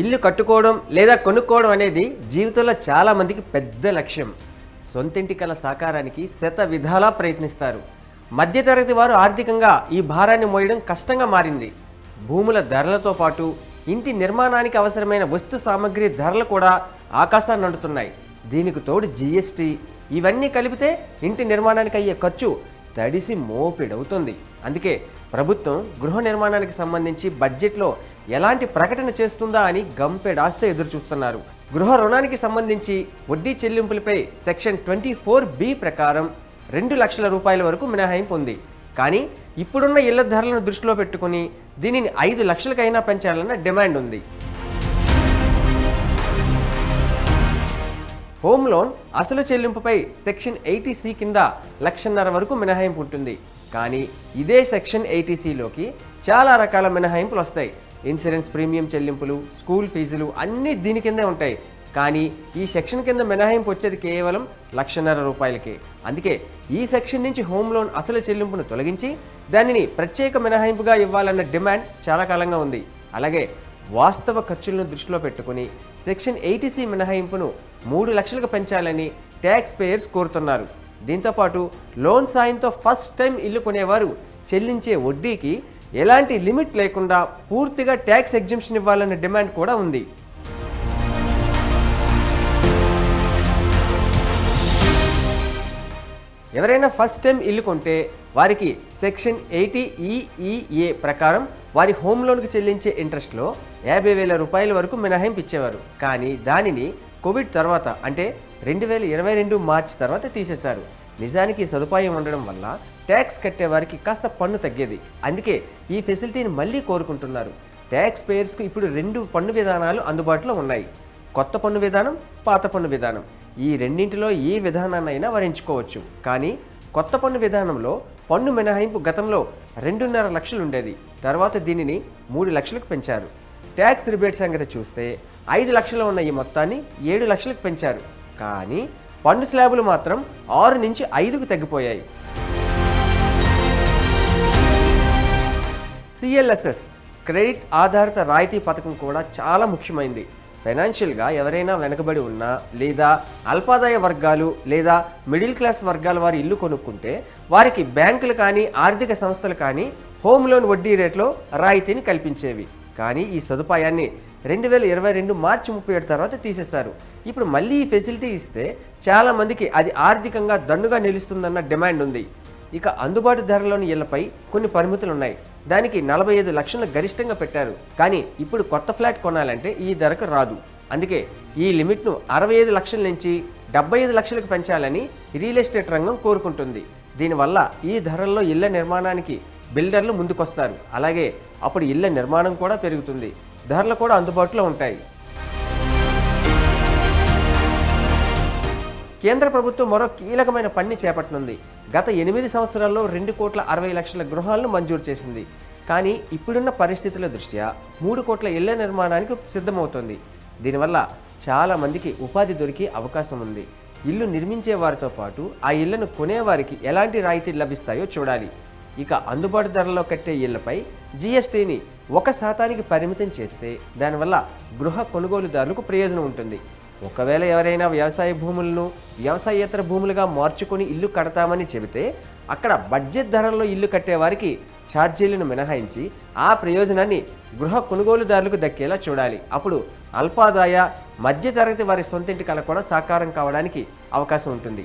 ఇల్లు కట్టుకోవడం లేదా కొనుక్కోవడం అనేది జీవితంలో చాలామందికి పెద్ద లక్ష్యం. సొంతింటి కల సాకారానికి శత విధాలా ప్రయత్నిస్తారు. మధ్యతరగతి వారు ఆర్థికంగా ఈ భారాన్ని మోయడం కష్టంగా మారింది. భూముల ధరలతో పాటు ఇంటి నిర్మాణానికి అవసరమైన వస్తు సామాగ్రి ధరలు కూడా ఆకాశాన్ని అంటుతున్నాయి. దీనికి తోడు జీఎస్టీ ఇవన్నీ కలిపితే ఇంటి నిర్మాణానికి అయ్యే ఖర్చు తడిసి మోపిడవుతుంది. అందుకే ప్రభుత్వం గృహ నిర్మాణానికి సంబంధించి బడ్జెట్లో ఎలాంటి ప్రకటన చేస్తుందా అని గంపెడాస్తో ఎదురు చూస్తున్నారు గృహ రుణానికి సంబంధించి వడ్డీ చెల్లింపులపై సెక్షన్ ట్వంటీ ఫోర్ బి ప్రకారం రెండు లక్షల రూపాయల వరకు మినహాయింపు ఉంది. కానీ ఇప్పుడున్న ఇళ్ళ ధరలను దృష్టిలో పెట్టుకుని దీనిని ఐదు లక్షలకైనా పెంచాలన్న డిమాండ్ ఉంది. హోమ్ లోన్ అసలు చెల్లింపుపై సెక్షన్ ఎయిటీ సి కింద లక్షన్నర వరకు మినహాయింపు ఉంటుంది. కానీ ఇదే సెక్షన్ ఎయిటీ సిలోకి చాలా రకాల మినహాయింపులు వస్తాయి. ఇన్సూరెన్స్ ప్రీమియం చెల్లింపులు స్కూల్ ఫీజులు అన్నీ దీని కిందే ఉంటాయి. కానీ ఈ సెక్షన్ కింద మినహాయింపు వచ్చేది కేవలం లక్షన్నర రూపాయలకే. అందుకే ఈ సెక్షన్ నుంచి హోమ్ లోన్ అసలు చెల్లింపును తొలగించి దానిని ప్రత్యేక మినహాయింపుగా ఇవ్వాలన్న డిమాండ్ చాలా కాలంగా ఉంది. అలాగే వాస్తవ ఖర్చులను దృష్టిలో పెట్టుకుని సెక్షన్ ఎయిటీసీ మినహాయింపును మూడు లక్షలకు పెంచాలని ట్యాక్స్ పేయర్స్ కోరుతున్నారు. దీంతోపాటు లోన్ సాయంతో ఫస్ట్ టైం ఇల్లు కొనేవారు చెల్లించే వడ్డీకి ఎలాంటి లిమిట్ లేకుండా పూర్తిగా ట్యాక్స్ ఎగ్జిబిషన్ ఇవ్వాలన్న డిమాండ్ కూడా ఉంది. ఎవరైనా ఫస్ట్ టైం ఇల్లు కొంటే వారికి సెక్షన్ ఎయిటీ ఈఈఏ ప్రకారం వారి హోమ్ లోన్కి చెల్లించే ఇంట్రెస్ట్లో యాభై వేల రూపాయల వరకు మినహాయింపు ఇచ్చేవారు. కానీ దానిని కోవిడ్ తర్వాత అంటే రెండు వేల ఇరవై రెండు మార్చి తర్వాత తీసేశారు. నిజానికి సదుపాయం ఉండడం వల్ల ట్యాక్స్ కట్టే వారికి కాస్త పన్ను తగ్గేది. అందుకే ఈ ఫెసిలిటీని మళ్ళీ కోరుకుంటున్నారు. ట్యాక్స్ పేయర్స్కు ఇప్పుడు రెండు పన్ను విధానాలు అందుబాటులో ఉన్నాయి. కొత్త పన్ను విధానం పాత పన్ను విధానం. ఈ రెండింటిలో ఏ విధానాన్నైనా వరించుకోవచ్చు. కానీ కొత్త పన్ను విధానంలో పన్ను మినహాయింపు గతంలో రెండున్నర లక్షలు ఉండేది. తర్వాత దీనిని మూడు లక్షలకు పెంచారు. ట్యాక్స్ రిబేట్ సంగతి చూస్తే ఐదు లక్షలు ఉన్న ఈ మొత్తాన్ని ఏడు లక్షలకు పెంచారు. కానీ పన్ను స్లాబులు మాత్రం ఆరు నుంచి ఐదుకు తగ్గిపోయాయి. సిఎల్ఎస్ఎస్ క్రెడిట్ ఆధారిత రాయితీ పథకం కూడా చాలా ముఖ్యమైనది ఫైనాన్షియల్గా ఎవరైనా వెనకబడి ఉన్నా లేదా అల్పాదాయ వర్గాలు లేదా మిడిల్ క్లాస్ వర్గాల వారి ఇల్లు కొనుక్కుంటే వారికి బ్యాంకులు కానీ ఆర్థిక సంస్థలు కానీ హోమ్ లోన్ వడ్డీ రేట్లో రాయితీని కల్పించేవి. కానీ ఈ సదుపాయాన్ని రెండు వేల ఇరవై రెండు మార్చి ముప్పై ఏడు తర్వాత తీసేశారు. ఇప్పుడు మళ్ళీ ఈ ఫెసిలిటీ ఇస్తే చాలామందికి అది ఆర్థికంగా దండుగా నిలుస్తుందన్న డిమాండ్ ఉంది. ఇక అందుబాటు ధరలోని ఇళ్ళపై కొన్ని పరిమితులు ఉన్నాయి దానికి నలభై ఐదు లక్షలు గరిష్టంగా పెట్టారు. కానీ ఇప్పుడు కొత్త ఫ్లాట్ కొనాలంటే ఈ ధరకు రాదు. అందుకే ఈ లిమిట్ను అరవై ఐదు లక్షల నుంచి డెబ్బై ఐదు లక్షలకు పెంచాలని రియల్ ఎస్టేట్ రంగం కోరుకుంటుంది. దీనివల్ల ఈ ధరల్లో ఇళ్ళ నిర్మాణానికి బిల్డర్లు ముందుకొస్తారు. అలాగే అప్పుడు ఇళ్ళ నిర్మాణం కూడా పెరుగుతుంది. ధరలు కూడా అందుబాటులో ఉంటాయి. కేంద్ర ప్రభుత్వం మరో కీలకమైన పని చేపట్టనుంది. గత ఎనిమిది సంవత్సరాల్లో రెండు కోట్ల అరవై లక్షల గృహాలను మంజూరు చేసింది. కానీ ఇప్పుడున్న పరిస్థితుల దృష్ట్యా మూడు కోట్ల ఇళ్ళ నిర్మాణానికి సిద్ధమవుతోంది. దీనివల్ల చాలామందికి ఉపాధి దొరికే అవకాశం ఉంది. ఇల్లు నిర్మించే వారితో పాటు ఆ ఇళ్ళను కొనేవారికి ఎలాంటి రాయితీ లభిస్తాయో చూడాలి. ఇక అందుబాటు ధరలో కట్టే ఇళ్ళపై జీఎస్టీని ఒక శాతానికి పరిమితం చేస్తే దానివల్ల గృహ కొనుగోలుదారులకు ప్రయోజనం ఉంటుంది. ఒకవేళ ఎవరైనా వ్యవసాయ భూములను వ్యవసాయేతర భూములుగా మార్చుకొని ఇల్లు కడతామని చెబితే అక్కడ బడ్జెట్ ధరల్లో ఇల్లు కట్టేవారికి ఛార్జీలను మినహాయించి ఆ ప్రయోజనాన్ని గృహ కొనుగోలుదారులకు దక్కేలా చూడాలి. అప్పుడు అల్పాదాయ మధ్యతరగతి వారి సొంతింటి కల కూడా సాకారం కావడానికి అవకాశం ఉంటుంది.